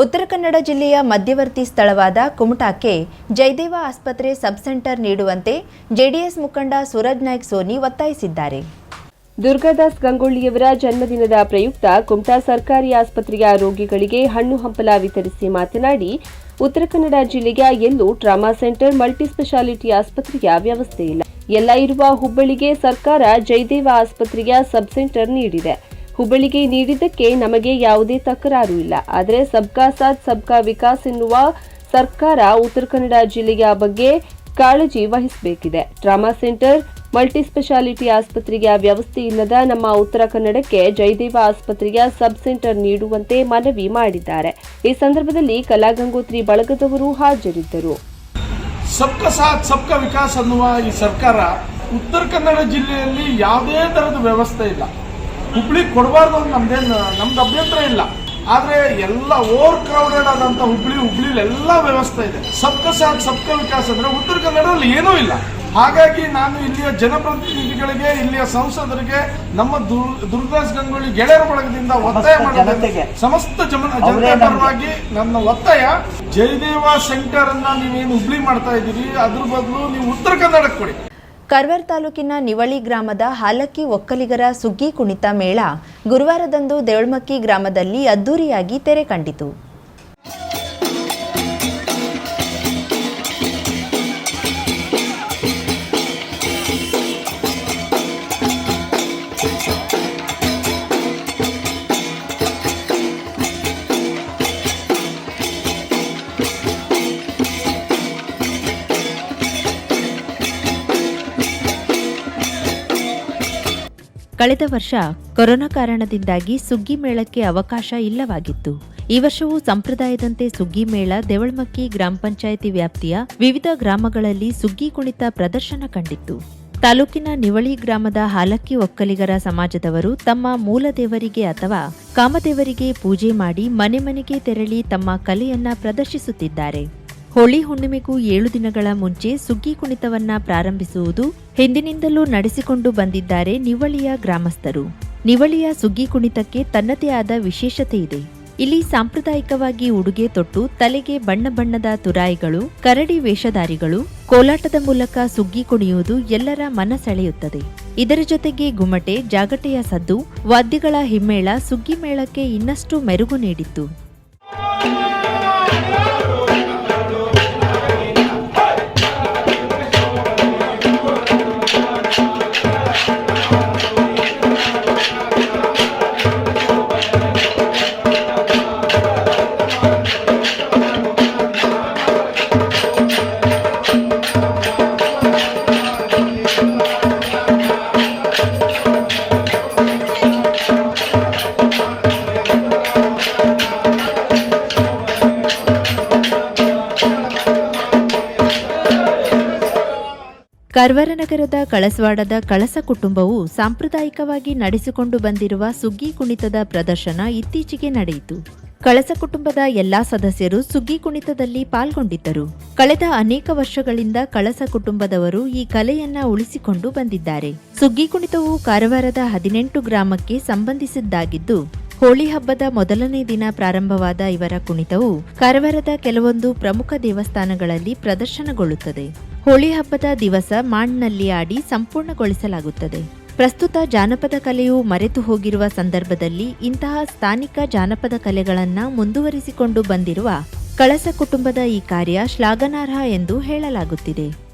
ಉತ್ತರ ಕನ್ನಡ ಜಿಲ್ಲೆಯ ಮಧ್ಯವರ್ತಿ ಸ್ಥಳವಾದ ಕುಮಟಾಕ್ಕೆ ಜಯದೇವ ಆಸ್ಪತ್ರೆ ಸಬ್ ಸೆಂಟರ್ ನೀಡುವಂತೆ ಜೆಡಿಎಸ್ ಮುಖಂಡ ಸೂರಜ್ ನಾಯ್ಕ್ ಸೋನಿ ಒತ್ತಾಯಿಸಿದ್ದಾರೆ. ದುರ್ಗಾದಾಸ್ ಗಂಗೊಳ್ಳಿಯವರ ಜನ್ಮದಿನದ ಪ್ರಯುಕ್ತ ಕುಮಟಾ ಸರ್ಕಾರಿ ಆಸ್ಪತ್ರೆಯ ರೋಗಿಗಳಿಗೆ ಹಣ್ಣು ಹಂಪಲ ವಿತರಿಸಿ ಮಾತನಾಡಿ, ಉತ್ತರ ಕನ್ನಡ ಜಿಲ್ಲೆಯ ಎಲ್ಲೂ ಟ್ರಾಮಾ ಸೆಂಟರ್ ಮಲ್ಟಿಸ್ಪೆಷಾಲಿಟಿ ಆಸ್ಪತ್ರೆಯ ವ್ಯವಸ್ಥೆ ಇಲ್ಲ. ಎಲ್ಲ ಇರುವ ಹುಬ್ಬಳ್ಳಿಗೆ ಸರ್ಕಾರ ಜಯದೇವ ಆಸ್ಪತ್ರೆಯ ಸಬ್ ಸೆಂಟರ್ ನೀಡಿದೆ. ಹುಬ್ಬಳ್ಳಿಗೆ ನೀಡಿದ್ದಕ್ಕೆ ನಮಗೆ ಯಾವುದೇ ತಕರಾರು ಇಲ್ಲ. ಆದರೆ ಸಬ್ಕಾ ಸಾಥ್, ಸಬ್ಕಾ ವಿಕಾಸ್ ಎನ್ನುವ ಸರ್ಕಾರ ಉತ್ತರ ಕನ್ನಡ ಜಿಲ್ಲೆಯ ಬಗ್ಗೆ ಕಾಳಜಿ ವಹಿಸಬೇಕಿದೆ. ಟ್ರಾಮಾ ಸೆಂಟರ್ ಮಲ್ಟಿ ಸ್ಪೆಷಾಲಿಟಿ ಆಸ್ಪತ್ರೆಯ ವ್ಯವಸ್ಥೆ ಇಲ್ಲದ ನಮ್ಮ ಉತ್ತರ ಕನ್ನಡಕ್ಕೆ ಜಯದೇವ ಆಸ್ಪತ್ರೆಯ ಸಬ್ ಸೆಂಟರ್ ನೀಡುವಂತೆ ಮನವಿ ಮಾಡಿದ್ದಾರೆ. ಈ ಸಂದರ್ಭದಲ್ಲಿ ಕಲಾಗಂಗೋತ್ರಿ ಬಳಗದವರು ಹಾಜರಿದ್ದರು. ಸಬ್ಕಾ ಸಬ್ಕಾ ವಿಕಾಸ್ ಅನ್ನುವ ಈ ಸರ್ಕಾರ ಉತ್ತರ ಕನ್ನಡ ಜಿಲ್ಲೆಯಲ್ಲಿ ಯಾವುದೇ ತರದ ವ್ಯವಸ್ಥೆ ಇಲ್ಲ. ಹುಬ್ಳಿ ಕೊಡಬಾರ್ದು ಅಂತ ನಮ್ದೇನು ನಮ್ದು ಅಭ್ಯಂತರ ಇಲ್ಲ. ಆದರೆ ಎಲ್ಲ ಓವರ್ ಕ್ರೌಡೆಡ್ ಆದಂಥ ಹುಬ್ಳಿ ಹುಬ್ಳಿಲಿ ಎಲ್ಲ ವ್ಯವಸ್ಥೆ ಇದೆ. ಸಬ್ಕ ಸಾಥ್ ಸಬ್ಕ ವಿಕಾಸ ಅಂದ್ರೆ ಉತ್ತರ ಕನ್ನಡದಲ್ಲಿ ಏನೂ ಇಲ್ಲ. ಹಾಗಾಗಿ ನಾನು ಇಲ್ಲಿಯ ಜನಪ್ರತಿನಿಧಿಗಳಿಗೆ ಇಲ್ಲಿಯ ಸಂಸದರಿಗೆ ನಮ್ಮ ದುರ್- ದುರ್ಗಾಸ್ ಗಂಗೊಳ್ಳಿ ಗೆಳೆಯರ ಬಳಗದಿಂದ ಒತ್ತಾಯ ಮಾಡಿದ್ದೇನೆ ಸಮಸ್ತ ಜನತೆ ಪರವಾಗಿ ನನ್ನ ಒತ್ತಾಯ ಜಯದೇವ ಸೆಂಟರ್ ಅನ್ನ ನೀವೇನು ಹುಬ್ಳಿ ಮಾಡ್ತಾ ಇದ್ದೀರಿ ಅದ್ರ ಬದಲು ನೀವು ಉತ್ತರ ಕನ್ನಡಕ್ಕೆ ಕೊಡಿ. ಕರ್ವರ್ ತಾಲೂಕಿನ ನಿವಳಿ ಗ್ರಾಮದ ಹಾಲಕ್ಕಿ ಒಕ್ಕಲಿಗರ ಸುಗ್ಗಿ ಕುಣಿತ ಮೇಳ ಗುರುವಾರದಂದು ದೇವಳ್ಮಕ್ಕಿ ಗ್ರಾಮದಲ್ಲಿ ಅದ್ದೂರಿಯಾಗಿ ತೆರೆ ಕಂಡಿತು. ಕಳೆದ ವರ್ಷ ಕೊರೋನಾ ಕಾರಣದಿಂದಾಗಿ ಸುಗ್ಗಿ ಮೇಳಕ್ಕೆ ಅವಕಾಶ ಇಲ್ಲವಾಗಿತ್ತು. ಈ ವರ್ಷವೂ ಸಂಪ್ರದಾಯದಂತೆ ಸುಗ್ಗಿ ಮೇಳ ದೇವಳ್ಮಕ್ಕಿ ಗ್ರಾಮ ಪಂಚಾಯಿತಿ ವ್ಯಾಪ್ತಿಯ ವಿವಿಧ ಗ್ರಾಮಗಳಲ್ಲಿ ಸುಗ್ಗಿ ಕುಣಿತ ಪ್ರದರ್ಶನ ಕಂಡಿತ್ತು. ತಾಲೂಕಿನ ನಿವಳಿ ಗ್ರಾಮದ ಹಾಲಕ್ಕಿ ಒಕ್ಕಲಿಗರ ಸಮಾಜದವರು ತಮ್ಮ ಮೂಲ ದೇವರಿಗೆ ಅಥವಾ ಕಾಮದೇವರಿಗೆ ಪೂಜೆ ಮಾಡಿ ಮನೆ ಮನೆಗೆ ತೆರಳಿ ತಮ್ಮ ಕಲೆಯನ್ನ ಪ್ರದರ್ಶಿಸುತ್ತಿದ್ದಾರೆ. ಹೋಳಿ ಹುಣ್ಣಿಮೆಗೂ ಏಳು ದಿನಗಳ ಮುಂಚೆ ಸುಗ್ಗಿ ಕುಣಿತವನ್ನ ಪ್ರಾರಂಭಿಸುವುದು ಹಿಂದಿನಿಂದಲೂ ನಡೆಸಿಕೊಂಡು ಬಂದಿದ್ದಾರೆ ನಿವಳಿಯ ಗ್ರಾಮಸ್ಥರು. ನಿವಳಿಯ ಸುಗ್ಗಿ ಕುಣಿತಕ್ಕೆ ತನ್ನದೇ ಆದ ವಿಶೇಷತೆ ಇದೆ. ಇಲ್ಲಿ ಸಾಂಪ್ರದಾಯಿಕವಾಗಿ ಉಡುಗೆ ತೊಟ್ಟು, ತಲೆಗೆ ಬಣ್ಣ ಬಣ್ಣದ ತುರಾಯಿಗಳು, ಕರಡಿ ವೇಷಧಾರಿಗಳು, ಕೋಲಾಟದ ಮೂಲಕ ಸುಗ್ಗಿ ಕುಣಿಯುವುದು ಎಲ್ಲರ ಮನ ಸೆಳೆಯುತ್ತದೆ ಇದರ ಜೊತೆಗೆ ಗುಮಟೆ ಜಾಗಟೆಯ ಸದ್ದು, ವಾದ್ಯಗಳ ಹಿಮ್ಮೇಳ ಸುಗ್ಗಿ ಮೇಳಕ್ಕೆ ಇನ್ನಷ್ಟು ಮೆರುಗು ನೀಡಿತ್ತು. ಕಾರ್ವಾರ ನಗರದ ಕಳಸವಾಡದ ಕಳಸ ಕುಟುಂಬವು ಸಾಂಪ್ರದಾಯಿಕವಾಗಿ ನಡೆಸಿಕೊಂಡು ಬಂದಿರುವ ಸುಗ್ಗಿ ಕುಣಿತದ ಪ್ರದರ್ಶನ ಇತ್ತೀಚೆಗೆ ನಡೆಯಿತು. ಕಳಸ ಕುಟುಂಬದ ಎಲ್ಲಾ ಸದಸ್ಯರು ಸುಗ್ಗಿ ಕುಣಿತದಲ್ಲಿ ಪಾಲ್ಗೊಂಡಿದ್ದರು. ಕಳೆದ ಅನೇಕ ವರ್ಷಗಳಿಂದ ಕಳಸ ಕುಟುಂಬದವರು ಈ ಕಲೆಯನ್ನ ಉಳಿಸಿಕೊಂಡು ಬಂದಿದ್ದಾರೆ. ಸುಗ್ಗಿ ಕುಣಿತವು ಕಾರವಾರದ ಹದಿನೆಂಟು ಗ್ರಾಮಕ್ಕೆ ಸಂಬಂಧಿಸಿದ್ದಾಗಿದ್ದು ಹೋಳಿ ಹಬ್ಬದ ಮೊದಲನೇ ದಿನ ಪ್ರಾರಂಭವಾದ ಇವರ ಕುಣಿತವು ಕಾರವಾರದ ಕೆಲವೊಂದು ಪ್ರಮುಖ ದೇವಸ್ಥಾನಗಳಲ್ಲಿ ಪ್ರದರ್ಶನಗೊಳ್ಳುತ್ತದೆ. ಹೋಳಿ ಹಬ್ಬದ ದಿವಸ ಮಾಣ್ನಲ್ಲಿ ಆಡಿ ಸಂಪೂರ್ಣಗೊಳಿಸಲಾಗುತ್ತದೆ. ಪ್ರಸ್ತುತ ಜಾನಪದ ಕಲೆಯು ಮರೆತು ಹೋಗಿರುವ ಸಂದರ್ಭದಲ್ಲಿ ಇಂತಹ ಸ್ಥಾನಿಕ ಜಾನಪದ ಕಲೆಗಳನ್ನು ಮುಂದುವರಿಸಿಕೊಂಡು ಬಂದಿರುವ ಕಳಸ ಕುಟುಂಬದ ಈ ಕಾರ್ಯ ಶ್ಲಾಘನಾರ್ಹ ಎಂದು ಹೇಳಲಾಗುತ್ತಿದೆ.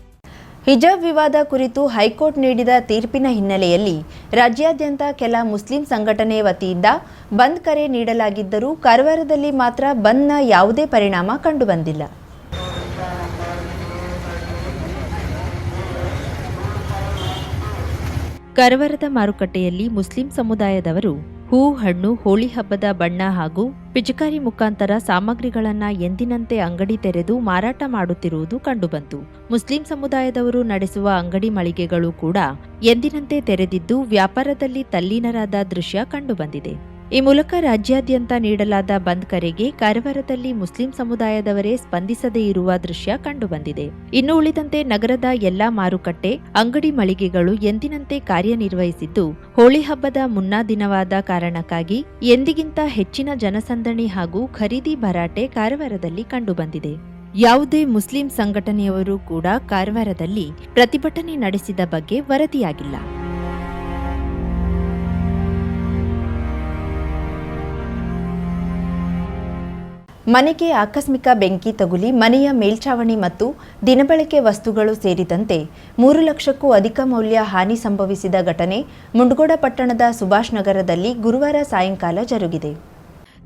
ಹಿಜಾಬ್ ವಿವಾದ ಕುರಿತು ಹೈಕೋರ್ಟ್ ನೀಡಿದ ತೀರ್ಪಿನ ಹಿನ್ನೆಲೆಯಲ್ಲಿ ರಾಜ್ಯಾದ್ಯಂತ ಕೆಲ ಮುಸ್ಲಿಂ ಸಂಘಟನೆ ವತಿಯಿಂದ ಬಂದ್ ಕರೆ ನೀಡಲಾಗಿದ್ದರೂ ಕಾರವಾರದಲ್ಲಿ ಮಾತ್ರ ಬಂದ್ನ ಯಾವುದೇ ಪರಿಣಾಮ ಕಂಡುಬಂದಿಲ್ಲ. ಕಾರವಾರದ ಮಾರುಕಟ್ಟೆಯಲ್ಲಿ ಮುಸ್ಲಿಂ ಸಮುದಾಯದವರು ಹೂ ಹಣ್ಣು ಹೋಳಿ ಹಬ್ಬದ ಬಣ್ಣ ಹಾಗೂ ಪಿಚಕಾರಿ ಮುಖಾಂತರ ಸಾಮಗ್ರಿಗಳನ್ನು ಎಂದಿನಂತೆ ಅಂಗಡಿ ತೆರೆದು ಮಾರಾಟ ಮಾಡುತ್ತಿರುವುದು ಕಂಡುಬಂತು. ಮುಸ್ಲಿಂ ಸಮುದಾಯದವರು ನಡೆಸುವ ಅಂಗಡಿ ಮಳಿಗೆಗಳು ಕೂಡ ಎಂದಿನಂತೆ ತೆರೆದಿದ್ದು ವ್ಯಾಪಾರದಲ್ಲಿ ತಲ್ಲೀನರಾದ ದೃಶ್ಯ ಕಂಡುಬಂದಿದೆ. ಈ ಮೂಲಕ ರಾಜ್ಯಾದ್ಯಂತ ನೀಡಲಾದ ಬಂದ್ ಕರೆಗೆ ಕಾರವಾರದಲ್ಲಿ ಮುಸ್ಲಿಂ ಸಮುದಾಯದವರೇ ಸ್ಪಂದಿಸದೇ ಇರುವ ದೃಶ್ಯ ಕಂಡುಬಂದಿದೆ. ಇನ್ನು ಉಳಿದಂತೆ ನಗರದ ಎಲ್ಲಾ ಮಾರುಕಟ್ಟೆ, ಅಂಗಡಿ ಮಳಿಗೆಗಳು ಎಂದಿನಂತೆ ಕಾರ್ಯನಿರ್ವಹಿಸಿದ್ದು, ಹೋಳಿ ಹಬ್ಬದ ಮುನ್ನಾ ದಿನವಾದ ಕಾರಣಕ್ಕಾಗಿ ಎಂದಿಗಿಂತ ಹೆಚ್ಚಿನ ಜನಸಂದಣಿ ಹಾಗೂ ಖರೀದಿ ಭರಾಟೆ ಕಾರವಾರದಲ್ಲಿ ಕಂಡುಬಂದಿದೆ. ಯಾವುದೇ ಮುಸ್ಲಿಂ ಸಂಘಟನೆಯವರು ಕೂಡ ಕಾರವಾರದಲ್ಲಿ ಪ್ರತಿಭಟನೆ ನಡೆಸಿದ ಬಗ್ಗೆ ವರದಿಯಾಗಿಲ್ಲ. ಮನೆಗೆ ಆಕಸ್ಮಿಕ ಬೆಂಕಿ ತಗುಲಿ ಮನೆಯ ಮೇಲ್ಛಾವಣಿ ಮತ್ತು ದಿನಬಳಕೆ ವಸ್ತುಗಳು ಸೇರಿದಂತೆ ಮೂರು ಲಕ್ಷಕ್ಕೂ ಅಧಿಕ ಮೌಲ್ಯ ಹಾನಿ ಸಂಭವಿಸಿದ ಘಟನೆ ಮುಂಡಗೋಡ ಪಟ್ಟಣದ ಸುಭಾಷ್ ನಗರದಲ್ಲಿ ಗುರುವಾರ ಸಾಯಂಕಾಲ ಜರುಗಿದೆ.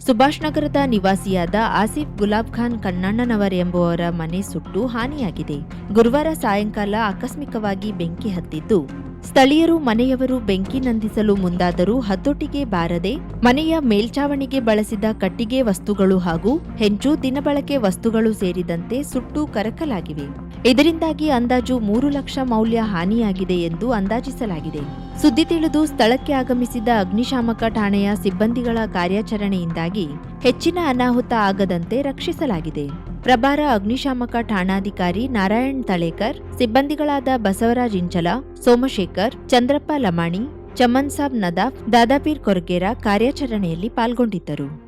ಸುಭಾಷ್ ನಗರದ ನಿವಾಸಿಯಾದ ಆಸಿಫ್ ಗುಲಾಬ್ ಖಾನ್ ಕಣ್ಣಣ್ಣನವರ್ ಎಂಬುವರ ಮನೆ ಸುಟ್ಟು ಹಾನಿಯಾಗಿದೆ. ಗುರುವಾರ ಸಾಯಂಕಾಲ ಆಕಸ್ಮಿಕವಾಗಿ ಬೆಂಕಿ ಹತ್ತಿದ್ದು ಸ್ಥಳೀಯರು ಮನೆಯವರು ಬೆಂಕಿ ನಂದಿಸಲು ಮುಂದಾದರೂ ಹತೋಟಿಗೆ ಬಾರದೆ ಮನೆಯ ಮೇಲ್ಚಾವಣಿಗೆ ಬಳಸಿದ ಕಟ್ಟಿಗೆ ವಸ್ತುಗಳು ಹಾಗೂ ಹೆಂಚು ದಿನಬಳಕೆ ವಸ್ತುಗಳು ಸೇರಿದಂತೆ ಸುಟ್ಟು ಕರಕಲಾಗಿವೆ. ಇದರಿಂದಾಗಿ ಅಂದಾಜು ಮೂರು ಲಕ್ಷ ಮೌಲ್ಯ ಹಾನಿಯಾಗಿದೆ ಎಂದು ಅಂದಾಜಿಸಲಾಗಿದೆ. ಸುದ್ದಿ ತಿಳಿದು ಸ್ಥಳಕ್ಕೆ ಆಗಮಿಸಿದ ಅಗ್ನಿಶಾಮಕ ಠಾಣೆಯ ಸಿಬ್ಬಂದಿಗಳ ಕಾರ್ಯಾಚರಣೆಯಿಂದಾಗಿ ಹೆಚ್ಚಿನ ಅನಾಹುತ ಆಗದಂತೆ ರಕ್ಷಿಸಲಾಗಿದೆ. ಪ್ರಭಾರ ಅಗ್ನಿಶಾಮಕ ಠಾಣಾಧಿಕಾರಿ ನಾರಾಯಣ್ ತಳೇಕರ್, ಸಿಬ್ಬಂದಿಗಳಾದ ಬಸವರಾಜ್ ಇಂಚಲ, ಸೋಮಶೇಖರ್, ಚಂದ್ರಪ್ಪ ಲಮಾಣಿ, ಚಮನ್ ಸಾಬ್ ನದಾಫ್, ದಾದಾಪೀರ್ ಕೊರಗೇರ ಕಾರ್ಯಾಚರಣೆಯಲ್ಲಿ ಪಾಲ್ಗೊಂಡಿದ್ದರು.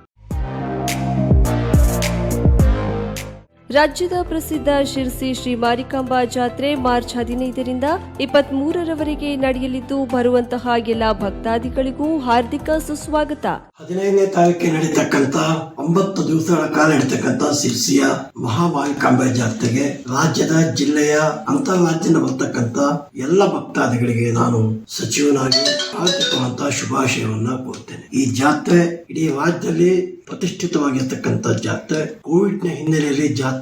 ರಾಜ್ಯದ ಪ್ರಸಿದ್ಧ ಶಿರ್ಸಿ ಶ್ರೀ ಮಾರಿಕಾಂಬಾ ಜಾತ್ರೆ ಮಾರ್ಚ್ ಹದಿನೈದರಿಂದ ಇಪ್ಪತ್ಮೂರರವರೆಗೆ ನಡೆಯಲಿದ್ದು, ಬರುವಂತಹ ಎಲ್ಲ ಭಕ್ತಾದಿಗಳಿಗೂ ಹಾರ್ದಿಕ ಸುಸ್ವಾಗತ. ಹದಿನೈದನೇ ತಾರೀಕಿಗೆ ನಡೀತಕ್ಕಂತ ಒಂಬತ್ತು ದಿವಸಗಳ ಕಾಲ ನಡೀತಕ್ಕಂತ ಶಿರ್ಸಿಯ ಮಹಾಮಾರಿಕಾಂಬೆ ಜಾತ್ರೆಗೆ ರಾಜ್ಯದ ಜಿಲ್ಲೆಯ ಅಂತರ್ರಾಜ್ಯದಿಂದ ಬರ್ತಕ್ಕಂತ ಎಲ್ಲ ಭಕ್ತಾದಿಗಳಿಗೆ ನಾನು ಸಚಿವನಾಗಿ ಆರ್ಥಿಕವಂತ ಶುಭಾಶಯವನ್ನ ಕೋರ್ತೇನೆ ಈ ಜಾತ್ರೆ ಇಡೀ ರಾಜ್ಯದಲ್ಲಿ ಪ್ರತಿಷ್ಠಿತವಾಗಿರ್ತಕ್ಕಂಥ ಜಾತ್ರೆ. ಕೋವಿಡ್ನ ಹಿನ್ನೆಲೆಯಲ್ಲಿ ಜಾತ್ರೆ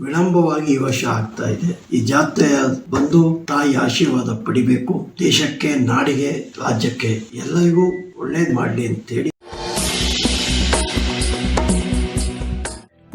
ವಿಳಂಬವಾಗಿ ಈ ವರ್ಷ ಆಗ್ತಾ ಇದೆ. ಈ ಜಾತ್ರೆ ಬಂದು ತಾಯಿ ಆಶೀರ್ವಾದ ಪಡಿಬೇಕು. ದೇಶಕ್ಕೆ, ನಾಡಿಗೆ, ರಾಜ್ಯಕ್ಕೆ ಎಲ್ಲರಿಗೂ ಒಳ್ಳೇದ್ ಮಾಡ್ಲಿ ಅಂತೇಳಿ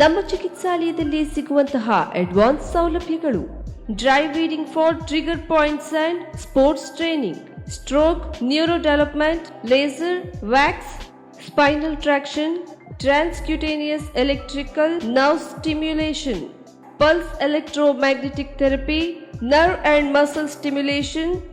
ನಮ್ಮ ಚಿಕಿತ್ಸಾಲಯದಲ್ಲಿ ಸಿಗುವಂತಹ ಅಡ್ವಾನ್ಸ್ ಸೌಲಭ್ಯಗಳು dry needling for trigger points and sports training stroke neuro development laser wax spinal traction transcutaneous electrical nerve stimulation pulse electromagnetic therapy, nerve and muscle stimulation,